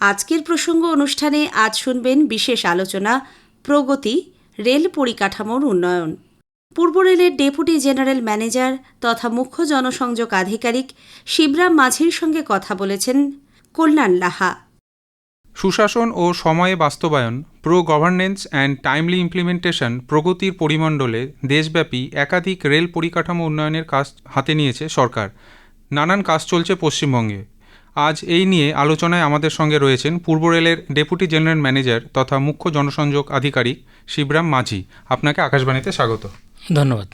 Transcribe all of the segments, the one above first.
আজকের প্রসঙ্গ অনুষ্ঠানে আজ শুনবেন বিশেষ আলোচনা, প্রগতি, রেল পরিকাঠামোর উন্নয়ন। পূর্ব রেলের ডেপুটি জেনারেল ম্যানেজার তথা মুখ্য জনসংযোগ আধিকারিক শিবরাম মাঝির সঙ্গে কথা বলেছেন কল্যাণ লাহা। সুশাসন ও সময়ে বাস্তবায়ন, pro governance and timely implementation প্রগতির পরিমণ্ডলে দেশব্যাপী একাধিক রেল পরিকাঠামো উন্নয়নের কাজ হাতে নিয়েছে সরকার। নানান কাজ চলছে পশ্চিমবঙ্গে। আজ এই নিয়ে আলোচনায় আমাদের সঙ্গে রয়েছেন পূর্ব রেলের ডেপুটি জেনারেল ম্যানেজার তথা মুখ্য জনসংযোগ আধিকারিক শিবরাম মাঝি। আপনাকে আকাশবাণীতে স্বাগত। ধন্যবাদ।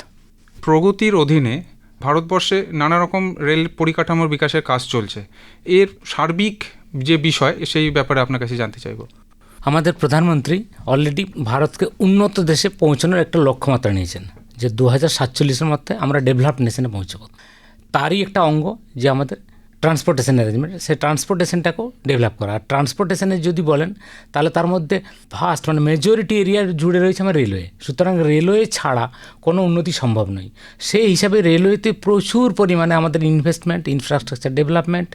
প্রগতির অধীনে ভারতবর্ষে নানা রকম রেল পরিকাঠামোর বিকাশের কাজ চলছে। এর সার্বিক যে বিষয় সেই ব্যাপারে আপনার কাছে জানতে চাইব। আমাদের প্রধানমন্ত্রী অলরেডি ভারতকে উন্নত দেশে পৌঁছানোর একটা লক্ষ্যমাত্রা নিয়েছেন যে দু হাজার সাতচল্লিশের মধ্যে আমরা ডেভেলপড নেশনে পৌঁছব। তারই একটা অঙ্গ যে আমাদের ট্রান্সপোর্টেশন অ্যারেঞ্জমেন্ট সে ট্রান্সপোর্টেশনটাকেও ডেভেলপ করা। আর ট্রান্সপোর্টেশনের যদি বলেন, তাহলে তার মধ্যে ফার্স্ট মানে মেজরিটি এরিয়া জুড়ে রয়েছে আমার রেলওয়ে সুতরাং রেলওয়ে ছাড়া কোনো উন্নতি সম্ভব নয়। সেই হিসাবে রেলওয়েতে প্রচুর পরিমাণে আমাদের ইনভেস্টমেন্ট ইনফ্রাস্ট্রাকচার ডেভেলপমেন্ট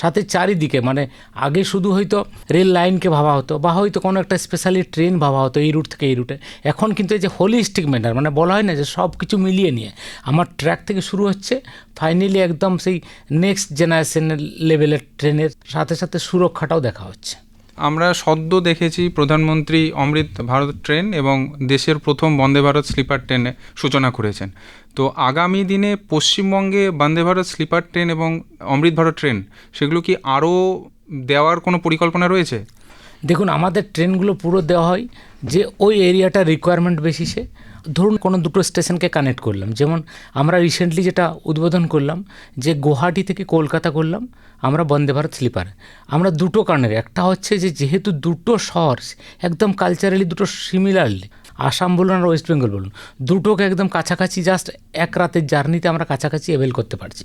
সাথে চারিদিকে মানে আগে শুধু হয়তো রেল লাইনকে ভাবা হতো বা হয়তো কোনো একটা স্পেশালি ট্রেন ভাবা হতো এই রুট থেকে এই রুটে এখন কিন্তু এই যে হোলিস্টিক ম্যাটার মানে বলা হয় না যে সব কিছু মিলিয়ে নিয়ে। আমার ট্র্যাক থেকে শুরু হচ্ছে ফাইনালি একদম সেই নেক্সট জেনারেশনের লেভেলের ট্রেনের সাথে সাথে সুরক্ষাটাও দেখা হচ্ছে। আমরা সদ্য দেখেছি প্রধানমন্ত্রী অমৃত ভারত ট্রেন এবং দেশের প্রথম বন্দে ভারত স্লিপার ট্রেনে সূচনা করেছেন। তো আগামী দিনে পশ্চিমবঙ্গে বন্দে ভারত স্লিপার ট্রেন এবং অমৃত ভারত ট্রেন সেগুলো কি আরও দেওয়ার কোনো পরিকল্পনা রয়েছে? দেখুন আমাদের ট্রেনগুলো পুরো দেওয়া হয় যে ওই এরিয়াটার রিকোয়ারমেন্ট বেসিসে ধরুন কোনো দুটো স্টেশনকে কানেক্ট করলাম। যেমন আমরা রিসেন্টলি যেটা উদ্বোধন করলাম, যে গুয়াহাটি থেকে কলকাতা করলাম, আমরা বন্দে ভারত স্লিপার। আমরা দুটো কারণের, একটা হচ্ছে যে যেহেতু দুটো শহর, একদম কালচারালি দুটো সিমিলারলি আসাম বলুন আর ওয়েস্ট বেঙ্গল বলুন, দুটোকে একদম কাছাকাছি জাস্ট এক রাতের জার্নিতে আমরা কাছাকাছি অ্যাভেল করতে পারছি।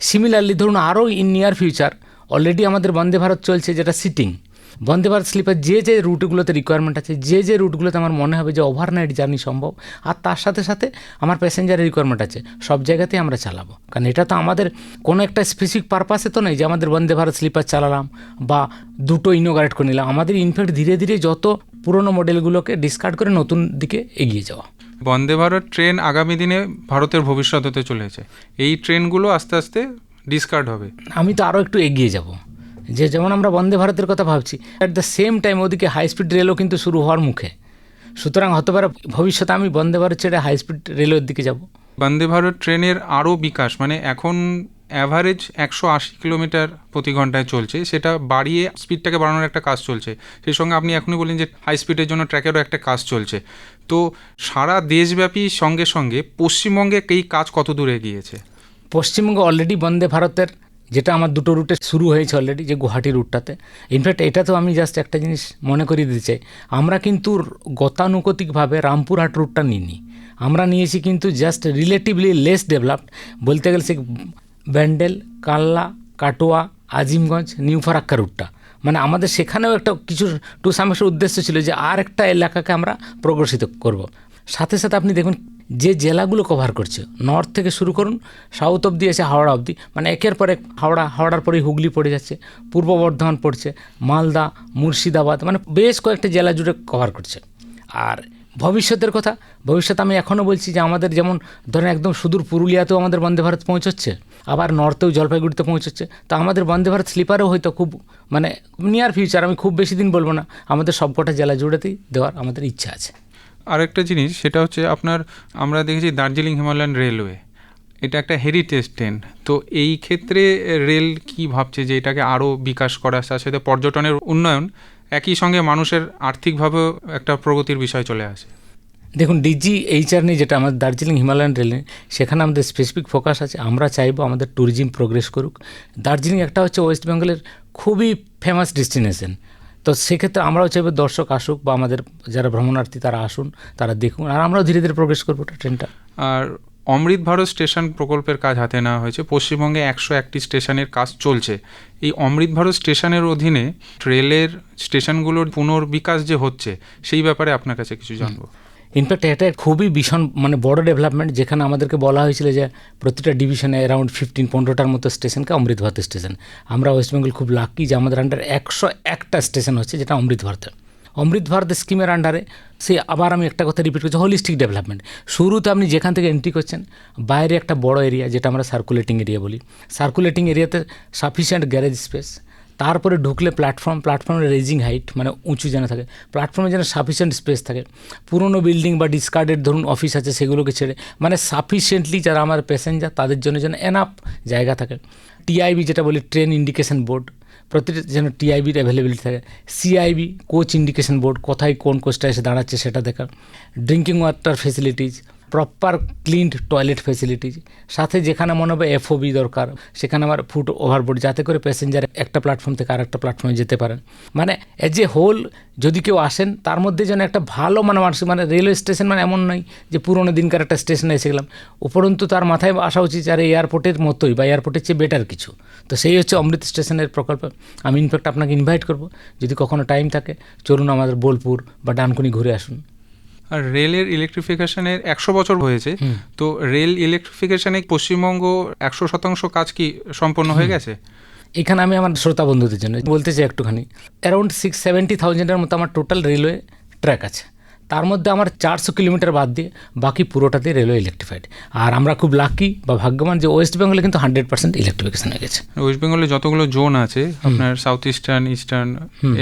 সিমিলারলি ধরুন আরও ইন নিয়ার ফিউচার অলরেডি আমাদের বন্দে ভারত চলছে যেটা সিটিং বন্দে ভারত স্লিপার যে যে রুটগুলোতে রিকোয়ারমেন্ট আছে যে যে রুটগুলোতে আমার মনে হবে যে ওভারনাইট জার্নি সম্ভব আর তার সাথে সাথে আমার প্যাসেঞ্জারের রিকোয়ারমেন্ট আছে সব জায়গাতেই আমরা চালাবো। কারণ এটা তো আমাদের কোনো একটা স্পেসিফিক পারপাসে তো নেই যে আমাদের বন্দে ভারত স্লিপার চালালাম বা দুটো ইনোগ্রেট করে নিলাম। আমাদের ইনফ্যাক্ট ধীরে ধীরে যত পুরনো মডেলগুলোকে ডিসকার্ড করে নতুন দিকে এগিয়ে যাওয়া। বন্দে ভারত ট্রেন আগামী দিনে ভারতের ভবিষ্যৎ হতে চলেছে। এই ট্রেনগুলো আস্তে আস্তে ডিসকার্ড হবে। আমি তো আরও একটু এগিয়ে যাব। যে যেমন আমরা বন্দে ভারতের কথা ভাবছি অ্যাট দ্য সেম টাইম ওদিকে হাই স্পিড রেলও কিন্তু শুরু হওয়ার মুখে। সুতরাং হতে পারে ভবিষ্যতে আমি বন্দে ভারত ছেড়ে হাই স্পিড রেলের দিকে যাব। বন্দে ভারত ট্রেনের আরও বিকাশ মানে এখন অ্যাভারেজ একশো আশি কিলোমিটার প্রতি ঘন্টায় চলছে সেটা বাড়িয়ে স্পিডটাকে বাড়ানোর একটা কাজ চলছে। সেই সঙ্গে আপনি এখনই বললেন যে হাই স্পিডের জন্য ট্র্যাকেরও একটা কাজ চলছে। তো সারা দেশব্যাপী সঙ্গে সঙ্গে পশ্চিমবঙ্গে এই কাজ কত দূরে গিয়েছে পশ্চিমবঙ্গে অলরেডি বন্দে ভারতের যেটা আমার দুটো রুটে শুরু হয়েছে অলরেডি যে গুয়াহাটি রুটটাতে ইনফ্যাক্ট এটা তো আমি জাস্ট একটা জিনিস মনে করিয়ে দিতে চাই। আমরা কিন্তু গতানুগতিকভাবে রামপুরহাট রুটটা নিইনি। আমরা নিয়েছি কিন্তু জাস্ট রিলেটিভলি লেস ডেভেলপড বলতে গেলে সে ব্যান্ডেল কাল্লা কাটোয়া, আজিমগঞ্জ, নিউ ফারাক্কা রুটটা মানে আমাদের সেখানেও একটা কিছু টু সামের উদ্দেশ্য ছিল যে আর একটা এলাকাকে আমরা প্রগ্রসিত করব। সাথে সাথে আপনি দেখুন যে জেলাগুলো কভার করছে নর্থ থেকে শুরু করুন সাউথ অবধি এসে হাওড়া অবধি মানে একের পর এক হাওড়া, হাওড়ার পরেই হুগলি পড়ে যাচ্ছে, পূর্ব বর্ধমান পড়ছে, মালদা, মুর্শিদাবাদ মানে বেশ কয়েকটা জেলা জুড়ে কভার করছে। আর ভবিষ্যতের কথা, ভবিষ্যৎ আমি এখনও বলছি যে আমাদের যেমন ধরেন একদম সুদূর পুরুলিয়াতেও আমাদের বন্দে ভারত পৌঁছচ্ছে, আবার নর্থেও জলপাইগুড়িতে পৌঁছচ্ছে, তো আমাদের বন্দে ভারত স্লিপারও হয়তো খুব মানে নিয়ার ফিউচার আমি খুব বেশি দিন বলব না, আমাদের সবকটা জেলা জুড়েতেই দেওয়ার আমাদের ইচ্ছা আছে। আরেকটা জিনিস, সেটা হচ্ছে আপনার, আমরা দেখেছি দার্জিলিং হিমালয়ান রেলওয়ে। এটা একটা হেরিটেজ ট্রেন তো এই ক্ষেত্রে রেল কি ভাবছে যে এটাকে আরও বিকাশ করা তার সাথে পর্যটনের উন্নয়ন, একই সঙ্গে মানুষের আর্থিকভাবেও একটা প্রগতির বিষয় চলে আসে। দেখুন ডিজি এইচআর নিয়ে যেটা আমাদের দার্জিলিং হিমালয়ান রেলে, সেখানে আমাদের স্পেসিফিক ফোকাস আছে। আমরা চাইব আমাদের ট্যুরিজম প্রোগ্রেস করুক। দার্জিলিং একটা হচ্ছে ওয়েস্ট বেঙ্গলের খুবই ফেমাস ডেস্টিনেশন তো সেক্ষেত্রে আমরাও চাইব দর্শক আসুক বা আমাদের যারা ভ্রমণার্থী তারা আসুন, তারা দেখুন, আর আমরাও ধীরে ধীরে প্রবেশ করব ট্রেনটা। আর অমৃত ভারত স্টেশন প্রকল্পের কাজ হাতে নেওয়া হয়েছে। পশ্চিমবঙ্গে একশো একটি স্টেশনের কাজ চলছে। এই অমৃত ভারত স্টেশনের অধীনে ট্রেলের স্টেশনগুলোর পুনর্বিকাশ যে হচ্ছে, সেই ব্যাপারে আপনার কাছে কিছু জানব। ইনফ্যাক্ট এটা খুবই ভীষণ মানে বড় ডেভেলপমেন্ট যেখানে আমাদেরকে বলা হয়েছিল যে প্রতিটা ডিভিশনে অ্যারাউন্ড ফিফটিন পনেরোটার মতো স্টেশনকে অমৃত ভারত স্টেশন আমরা ওয়েস্ট বেঙ্গল খুব লাকি যে আমাদের আন্ডার একশো একটা স্টেশন হচ্ছে যেটা অমৃত ভারতের অমৃত ভারত স্কিমের আন্ডারে সে আবার আমি একটা কথা রিপিট করছি হোলিস্টিক ডেভেলপমেন্ট শুরুতে আপনি যেখান থেকে এন্ট্রি করছেন, বাইরে একটা বড় এরিয়া যেটা আমরা সার্কুলেটিং এরিয়া বলি। সার্কুলেটিং এরিয়াতে সাফিসিয়েন্ট গ্যারেজ স্পেস তারপরে ঢুকলে প্ল্যাটফর্ম প্ল্যাটফর্মের রেজিং হাইট মানে উঁচু যেন থাকে। প্ল্যাটফর্মে যেন সাফিসিয়েন্ট স্পেস থাকে। পুরনো বিল্ডিং বা ডিসকার্ডেড ধরুন অফিস আছে, সেগুলোকে ছেড়ে মানে সাফিসিয়েন্টলি যারা আমার প্যাসেঞ্জার তাদের জন্য যেন এনাফ জায়গা থাকে। টিআইবি যেটা বলি ট্রেন ইন্ডিকেশন বোর্ড প্রতিটা যেন টিআইবির অ্যাভেলেবিলিটি থাকে। সিআইবি কোচ ইন্ডিকেশন বোর্ড কোথায় কোন কোচটা এসে দাঁড়াচ্ছে সেটা দেখা drinking water facilities proper cleaned toilet facilities সাথে যেখানে মনে হবে এফওবি দরকার, সেখানে আমার ফুট ওভারবোর্ড যাতে করে প্যাসেঞ্জার একটা প্ল্যাটফর্ম থেকে আর একটা প্ল্যাটফর্মে যেতে পারেন। মানে এজ এ হোল যদি কেউ আসেন, তার মধ্যে যেন একটা ভালো মানে মানুষ মানে রেলওয়ে স্টেশন মানে এমন নয় যে পুরোনো দিনকার একটা স্টেশনে এসে গেলাম। উপরন্তু তার মাথায় আসা উচিত আর এয়ারপোর্টের মতোই বা এয়ারপোর্টের চেয়ে বেটার কিছু। তো সেই হচ্ছে অমৃত স্টেশনের প্রকল্প। আমি ইনফ্যাক্ট আপনাকে ইনভাইট করব। যদি কখনো টাইম থাকে, চলুন আমাদের বোলপুর বা ডানকুনি ঘুরে আসুন। আর রেলের ইলেকট্রিফিকেশনের একশো বছর হয়েছে তো রেল ইলেকট্রিফিকেশনে পশ্চিমবঙ্গ একশো শতাংশ কাজ কি সম্পন্ন হয়ে গেছে? এখানে আমি আমার শ্রোতা বন্ধুদের জন্য বলতে চাই একটুখানি। অ্যারাউন্ড সিক্স সেভেন্টি থাউজেন্ডের মতো আমার টোটাল রেলওয়ে ট্র্যাক আছে। তার মধ্যে আমার চারশো কিলোমিটার বাদ দিয়ে বাকি পুরোটাতে রেলওয়ে ইলেকট্রিফাইড আর আমরা খুব লাকি বা ভাগ্যবান যে ওয়েস্ট বেঙ্গলে কিন্তু হান্ড্রেড পার্সেন্ট ইলেকট্রিফিকেশন হয়ে গেছে। ওয়েস্ট বেঙ্গলে যতগুলো জোন আছে আপনার সাউথ ইস্টার্ন ইস্টার্ন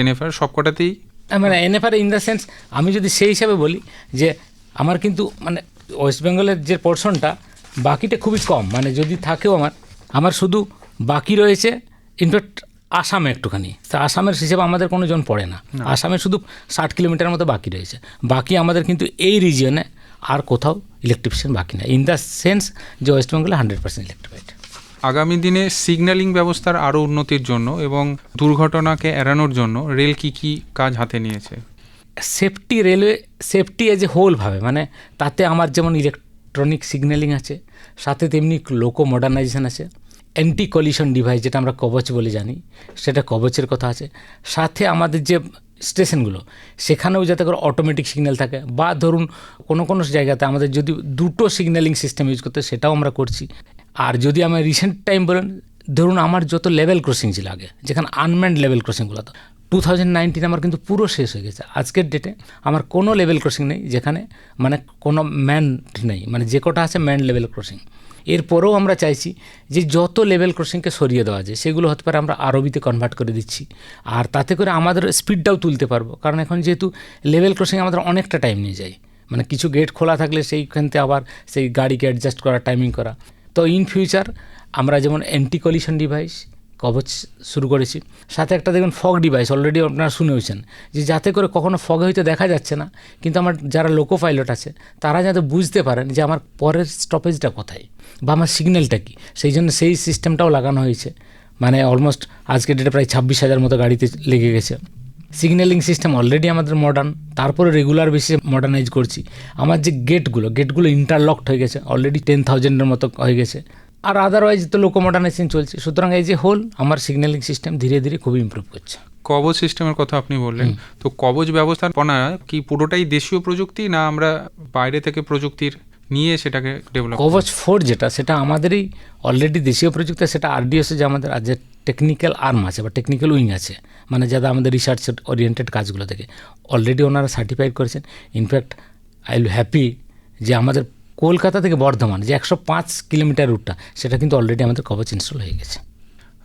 এনএফআর সবকটাতেই মানে এনএফআর ইন দ্য সেন্স আমি যদি সেই হিসাবে বলি যে আমার কিন্তু মানে ওয়েস্ট বেঙ্গলের যে পোর্শনটা বাকিটা খুবই কম। মানে যদি থাকেও আমার আমার শুধু বাকি রয়েছে ইনফ্যাক্ট আসামে একটুখানি। তা আসামের হিসেবে আমাদের কোনো জন পড়ে না। আসামে শুধু ষাট কিলোমিটার মতো বাকি রয়েছে। বাকি আমাদের কিন্তু এই রিজিয়নে আর কোথাও ইলেকট্রিফিকেশন বাকি না ইন দ্য সেন্স যে ওয়েস্ট বেঙ্গলে হান্ড্রেড পার্সেন্ট ইলেকট্রিফাইড আগামী দিনে সিগন্যালিং ব্যবস্থার আরও উন্নতির জন্য এবং দুর্ঘটনাকে এড়ানোর জন্য রেল কি কি কাজ হাতে নিয়েছে? Safety railway safety as a হোলভাবে মানে তাতে আমার যেমন ইলেকট্রনিক সিগন্যালিং আছে, সাথে তেমনি লোকো মডার্নাইজেশন আছে অ্যান্টি কলিশন ডিভাইস যেটা আমরা কবচ বলে জানি, সেটা কবচের কথা আছে, সাথে আমাদের যে স্টেশনগুলো সেখানেও যাতে করে অটোমেটিক সিগন্যাল থাকে, বা ধরুন কোনো কোনো জায়গাতে আমাদের যদি দুটো সিগন্যালিং সিস্টেম ইউজ করতে সেটাও আমরা করছি। আর যদি আমার রিসেন্ট টাইম বলেন, ধরুন আমার যত লেভেল ক্রসিং ছিল আগে যেখানে আনম্যান্ড লেভেল ক্রসিংগুলো তো টু থাউজেন্ড নাইনটিন আমার কিন্তু পুরো শেষ হয়ে গেছে। আজকের ডেটে আমার কোনো লেভেল ক্রসিং নেই যেখানে মানে কোনো ম্যান নেই মানে যে কটা আছে ম্যান লেভেল ক্রসিং এরপরেও আমরা চাইছি যে যত লেভেল ক্রসিংকে সরিয়ে দেওয়া যায়, সেগুলো হতে পারে আমরা আরবিতে কনভার্ট করে দিচ্ছি। আর তাতে করে আমাদের স্পিডটাও তুলতে পারব, কারণ এখন যেহেতু লেভেল ক্রসিং আমাদের অনেকটা টাইম নিয়ে যায়। মানে কিছু গেট খোলা থাকলে সেইখান থেকে আবার সেই গাড়িকে অ্যাডজাস্ট করা টাইমিং করা। তো ইন ফিউচার আমরা যেমন অ্যান্টি কলিশন ডিভাইস কবচ শুরু করেছি, সাথে একটা দেখবেন ফগ ডিভাইস অলরেডি আপনারা শুনেওছেন যে যাতে করে কখনো ফগে হয়তো দেখা যাচ্ছে না, কিন্তু আমার যারা লোকো পাইলট আছে, তারা যাতে বুঝতে পারেন যে আমার পরের স্টপেজটা কোথায় বা আমার সিগন্যালটা কী। সেই জন্য সেই সিস্টেমটাও লাগানো হয়েছে মানে অলমোস্ট আজকের ডেটে প্রায় ছাব্বিশ হাজার মতো গাড়িতে লেগে গেছে। সিগন্যালিং সিস্টেম অলরেডি আমাদের মডার্ন তারপরে রেগুলার বেসিসে মডার্নাইজ করছি। আমার যে গেটগুলো গেটগুলো ইন্টারলকড হয়ে গেছে অলরেডি টেন থাউজেন্ডের মতো হয়ে গেছে। আর আদারওয়াইজ তো লোকো মডার্নাইজেশন চলছে। সুতরাং এই যে হোল আমার সিগন্যালিং সিস্টেম ধীরে ধীরে খুবই ইমপ্রুভ করছে। কবচ সিস্টেমের কথা আপনি বললেন। তো কবচ ব্যবস্থাপনা কি পুরোটাই দেশীয় প্রযুক্তি না আমরা বাইরে থেকে প্রযুক্তির নিয়ে সেটাকে ডেভেলপ কবচ ফোর যেটা সেটা আমাদেরই অলরেডি দেশীয় প্রযুক্তি সেটা আরডিএসে যে আমাদের আজ টেকনিক্যাল আর্ম আছে বা টেকনিক্যাল উইং আছে। মানে যারা আমাদের রিসার্চ ওরিয়েন্টেড কাজগুলো থেকে অলরেডি ওনারা সার্টিফাইড করেছেন। ইনফ্যাক্ট আই উইল হ্যাপি যে আমাদের কলকাতা থেকে বর্ধমান, যে একশো পাঁচ কিলোমিটার রুটটা সেটা কিন্তু অলরেডি আমাদের কবচ ইনস্টল হয়ে গেছে।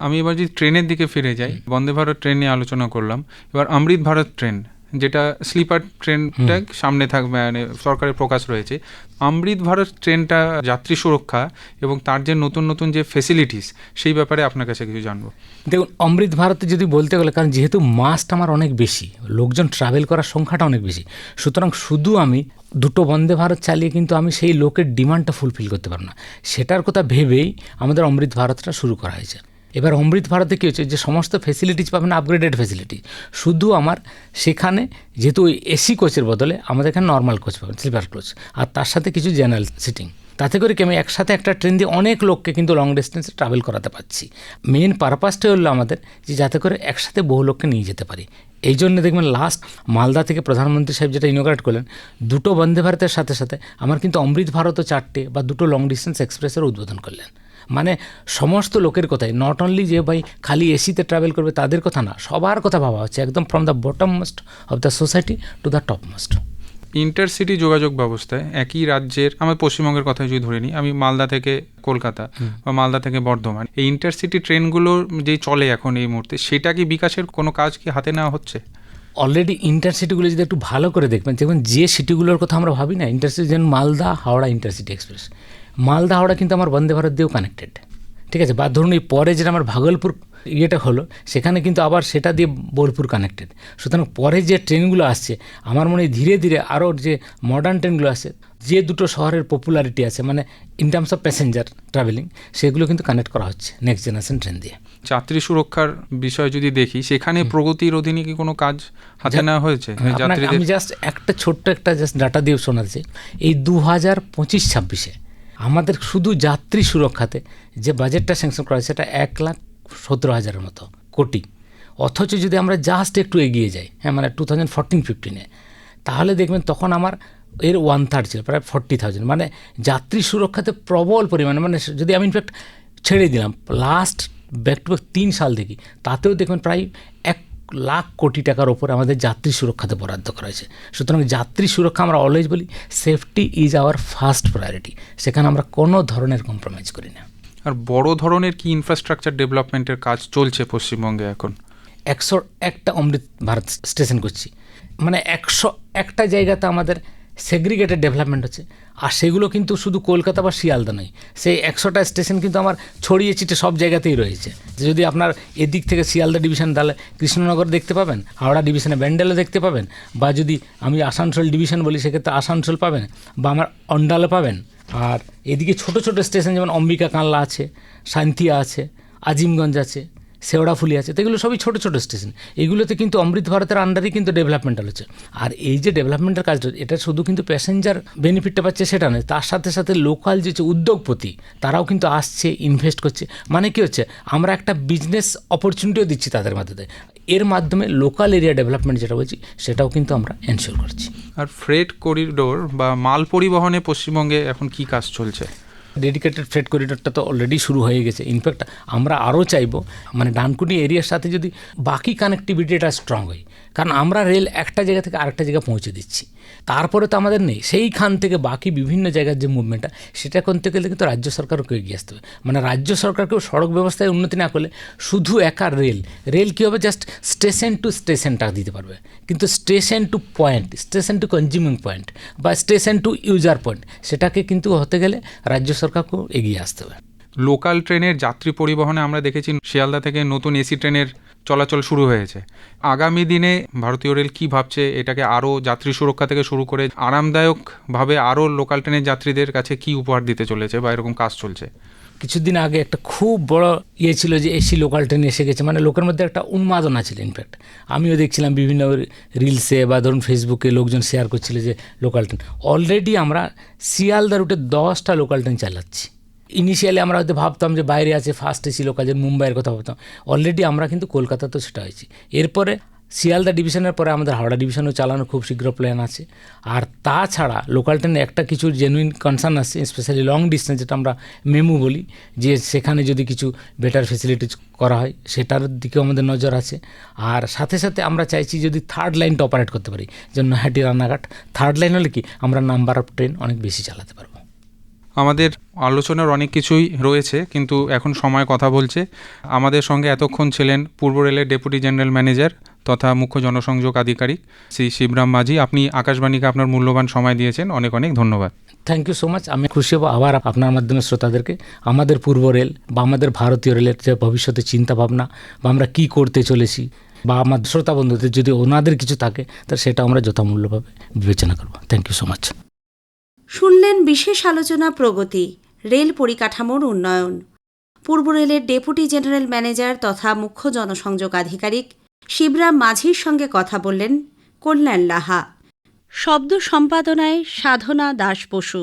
আমি এবার যদি ট্রেনের দিকে ফিরে যাই, বন্দে ভারত ট্রেন নিয়ে আলোচনা করলাম, এবার অমৃত ভারত ট্রেন। যেটা স্লিপার ট্রেনটা সামনে থাকবে মানে সরকারের প্রকাশ রয়েছে। অমৃত ভারত ট্রেনটা যাত্রী সুরক্ষা এবং তার যে নতুন নতুন যে ফেসিলিটিস সেই ব্যাপারে আপনার কাছে কিছু জানব। দেখুন অমৃত ভারতে যদি বলতে গেলে কারণ যেহেতু মাস্ট আমার অনেক বেশি লোকজন ট্রাভেল করার সংখ্যাটা অনেক বেশি সুতরাং শুধু আমি দুটো বন্দে ভারত চালিয়ে কিন্তু আমি সেই লোকের ডিমান্ডটা ফুলফিল করতে পারব না। সেটার কথা ভেবেই আমাদের অমৃত ভারতটা শুরু করা হয়েছে। এবার অমৃত ভারতে কী হচ্ছে? যে সমস্ত ফেসিলিটিস পাবেন আপগ্রেডেড ফেসিলিটি শুধু আমার সেখানে যেহেতু ওই এসি কোচের বদলে আমাদের এখানে নর্মাল কোচ পাবেন স্লিপার কোচ আর তার সাথে কিছু জেনারেল সিটিং তাতে করে কি আমি একসাথে একটা ট্রেন দিয়ে অনেক লোককে কিন্তু লং ডিস্টেন্সে ট্রাভেল করাতে পারছি। মেন পারপাসটা হলো আমাদের যে যাতে করে একসাথে বহু লোককে নিয়ে যেতে পারি। এই জন্য দেখবেন লাস্ট মালদা থেকে প্রধানমন্ত্রী সাহেব যেটা ইনোগ্রেট করলেন, দুটো বন্দে ভারতের সাথে সাথে আমার কিন্তু অমৃত ভারতও চারটে বা দুটো লং ডিস্টেন্স এক্সপ্রেসের উদ্বোধন করলেন। মানে সমস্ত লোকের কথাই নট অনলি যে ভাই খালি এসিতে ট্রাভেল করবে তাদের কথা না সবার কথা ভাবা হচ্ছে একদম from the bottom most of the society to the top most intercity যোগাযোগ ব্যবস্থায় একই রাজ্যের আমার পশ্চিমবঙ্গের কথা যদি ধরে নিই আমি মালদা থেকে কলকাতা বা মালদা থেকে বর্ধমান এই ইন্টারসিটি ট্রেনগুলো যে চলে এখন এই মুহূর্তে সেটা কি বিকাশের কোনো কাজ কি হাতে নেওয়া হচ্ছে? অলরেডি ইন্টারসিটিগুলো যদি একটু ভালো করে দেখবেন দেখবেন যে সিটিগুলোর কথা আমরা ভাবি না ইন্টারসিটি যেমন মালদা হাওড়া ইন্টারসিটি এক্সপ্রেস মালদা হাওড়া কিন্তু আমার বন্দে ভারত দিয়েও কানেক্টেড ঠিক আছে? বা ধরুন এই পরে যেটা আমার ভাগলপুর ইয়েটা হলো সেখানে কিন্তু আবার সেটা দিয়ে বোলপুর কানেক্টেড সুতরাং পরে যে ট্রেনগুলো আসছে আমার মনে হয় ধীরে ধীরে আরও যে মডার্ন ট্রেনগুলো আসছে যে দুটো শহরের পপুলারিটি আছে মানে in terms of passenger travelling সেগুলো কিন্তু কানেক্ট করা হচ্ছে নেক্সট জেনারেশন ট্রেন দিয়ে। যাত্রী সুরক্ষার বিষয় যদি দেখি সেখানে প্রগতির অধীনে কি কোনো কাজ হাতে নেওয়া হয়েছে? হ্যাঁ, আমি জাস্ট একটা ছোট্ট একটা জাস্ট ডাটা দিয়ে শোনাচ্ছি এই দু হাজার পঁচিশ ছাব্বিশে আমাদের শুধু যাত্রী সুরক্ষাতে যে বাজেটটা স্যাংশন করা সেটা এক লাখ সতেরো হাজারের মতো কোটি। অথচ যদি আমরা জাস্ট একটু এগিয়ে যাই হ্যাঁ মানে টু থাউজেন্ড ফোরটিন ফিফটিনে তাহলে দেখবেন তখন আমার এর ওয়ান থার্ড ছিল, প্রায় ফর্টি থাউজেন্ড মানে যাত্রী সুরক্ষাতে প্রবল পরিমাণে মানে যদি আমি ইনফ্যাক্ট ছেড়ে দিলাম লাস্ট ব্যাক টু ব্যাক তিন সাল দেখি, তাতেও দেখবেন প্রায় এক লাখ কোটি টাকার ওপর আমাদের যাত্রী সুরক্ষাতে বরাদ্দ করা হয়েছে। সুতরাং যাত্রী সুরক্ষা আমরা অলওয়েজ বলি safety is our first priority সেখানে আমরা কোনো ধরনের কম্প্রোমাইজ করি না। আর বড় ধরনের কি ইনফ্রাস্ট্রাকচার ডেভেলপমেন্টের কাজ চলছে পশ্চিমবঙ্গে এখন? একশো একটা অমৃত ভারত স্টেশন করছি মানে একশো একটা জায়গাতে আমাদের সেগ্রিগেটেড ডেভেলপমেন্ট হচ্ছে। আর সেগুলো কিন্তু শুধু কলকাতা বা শিয়ালদা নয়। সেই একশোটা স্টেশন কিন্তু আমার ছড়িয়ে ছিটে সব জায়গাতেই রয়েছে। যদি আপনার এদিক থেকে শিয়ালদা ডিভিশন, তাহলে কৃষ্ণনগর দেখতে পাবেন, হাওড়া ডিভিশনে ব্যান্ডেলও দেখতে পাবেন, বা যদি আমি আসানসোল ডিভিশন বলি, সেক্ষেত্রে আসানসোল পাবেন, বা আমার অন্ডালে পাবেন। আর এদিকে ছোট ছোট স্টেশন যেমন অম্বিকা কানলা আছে শান্তিয়া আছে, আজিমগঞ্জ আছে শেওড়াফুলি আছে, তো এগুলো সবই ছোটো ছোটো স্টেশন এগুলোতে কিন্তু অমৃত ভারতের আন্ডারেই কিন্তু ডেভেলপমেন্টাল হচ্ছে আর এই যে ডেভেলপমেন্টের কাজটা, এটা শুধু কিন্তু প্যাসেঞ্জার বেনিফিটটা পাচ্ছে সেটা নয়, তার সাথে সাথে লোকাল যে উদ্যোগপতি, তারাও কিন্তু আসছে ইনভেস্ট করছে। মানে কি হচ্ছে, আমরা একটা বিজনেস অপরচুনিটিও দিচ্ছি তাদের মাধ্যমে এর মাধ্যমে লোকাল এরিয়া ডেভেলপমেন্ট যেটা বলছি, সেটাও কিন্তু আমরা এনশিওর করছি। আর ফ্রেট করিডোর বা মাল পরিবহনে পশ্চিমবঙ্গে এখন কি কাজ চলছে? ডেডিকেটেড ফ্রেড করিডোরটা তো অলরেডি শুরু হয়ে গেছে। ইনফ্যাক্ট আমরা আরও চাইব মানে ডানকুটি এরিয়ার সাথে যদি বাকি কানেক্টিভিটিটা স্ট্রং হয়, কারণ আমরা রেল একটা জায়গা থেকে আরেকটা জায়গায় পৌঁছে দিচ্ছি। তারপরে তো আমাদের নেই। সেইখান থেকে বাকি বিভিন্ন জায়গার যে মুভমেন্টটা সেটা করতে গেলে কিন্তু রাজ্য সরকারকে এগিয়ে আসতে হবে। মানে রাজ্য সরকারকেও সড়ক ব্যবস্থায় উন্নতি না করলে শুধু একা রেল রেল কী হবে? জাস্ট স্টেশন টু স্টেশনটা দিতে পারবে। কিন্তু station to point station to consuming point বা স্টেশন টু ইউজার পয়েন্ট সেটাকে কিন্তু হতে গেলে রাজ্য সরকারকেও এগিয়ে আসতে হবে। লোকাল ট্রেনের যাত্রী পরিবহনে আমরা দেখেছি শিয়ালদা থেকে নতুন এসি ট্রেনের চলাচল শুরু হয়েছে। আগামী দিনে ভারতীয় রেল কি ভাবছে, এটাকে আরও যাত্রী সুরক্ষা থেকে শুরু করে আরামদায়কভাবে আরও লোকাল ট্রেনের যাত্রীদের কাছে কি উপহার দিতে চলেছে বা এরকম কাজ চলছে? কিছুদিন আগে একটা খুব বড় ইয়ে ছিল যে এসি লোকাল ট্রেন এসে গেছে মানে লোকের মধ্যে একটা উন্মাদনা ছিল ইনফ্যাক্ট আমিও দেখছিলাম বিভিন্ন রিলসে বা ধরুন ফেসবুকে লোকজন শেয়ার করছিল যে লোকাল ট্রেন। অলরেডি আমরা শিয়ালদা রুটে দশটা লোকাল ট্রেন চালাচ্ছি। ইনিশিয়ালি আমরা হয়তো ভাবতাম যে বাইরে আছে ফার্স্ট লোকাল যেমন মুম্বাইয়ের কথা ভাবতাম। অলরেডি আমরা কিন্তু কলকাতাতেও সেটা হয়েছি। এরপরে শিয়ালদা ডিভিশনের পরে আমাদের হাওড়া ডিভিশনও চালানো খুব শীঘ্র প্ল্যান আছে। আর তাছাড়া লোকাল ট্রেনে একটা কিছু জেনুইন কনসার্ন আছে স্পেশালি লং ডিস্টেন্স যেটা আমরা মেমু বলি, যে সেখানে যদি কিছু বেটার ফেসিলিটি করা হয়, সেটার দিকেও আমাদের নজর আছে। আর সাথে সাথে আমরা চাইছি যদি থার্ড লাইনটা অপারেট করতে পারি, যেমন নৈহাটি রান্নাঘাট। থার্ড লাইন হলে কি? আমরা নাম্বার অফ ট্রেন অনেক বেশি চালাতে পারব। আমাদের আলোচনার অনেক কিছুই রয়েছে, কিন্তু এখন সময় কথা বলছে। আমাদের সঙ্গে এতক্ষণ ছিলেন পূর্ব রেলের ডেপুটি জেনারেল ম্যানেজার তথা মুখ্য জনসংযোগ আধিকারিক শ্রী শিবরাম মাঝি। আপনি আকাশবাণীকে আপনার মূল্যবান সময় দিয়েছেন। অনেক অনেক ধন্যবাদ। থ্যাংক ইউ সো মাচ আমি খুশি হব আবার আপনার মাধ্যমে শ্রোতাদেরকে। আমাদের পূর্ব রেল বা আমাদের ভারতীয় রেলের যে ভবিষ্যতে চিন্তা ভাবনা বা আমরা কী করতে চলেছি বা আমার শ্রোতা বন্ধুদের যদি ওনাদের কিছু থাকে তাহলে সেটা আমরা যথামূল্যভাবে বিবেচনা করব। থ্যাংক ইউ সো মাচ শুনলেন বিশেষ আলোচনা প্রগতি, রেল পরিকাঠামোর উন্নয়ন। পূর্ব রেলের ডেপুটি জেনারেল ম্যানেজার তথা মুখ্য জনসংযোগ আধিকারিক শিবরাম মাঝির সঙ্গে কথা বললেন কল্যাণ লাহা। শব্দ সম্পাদনায় সাধনা দাস বসু।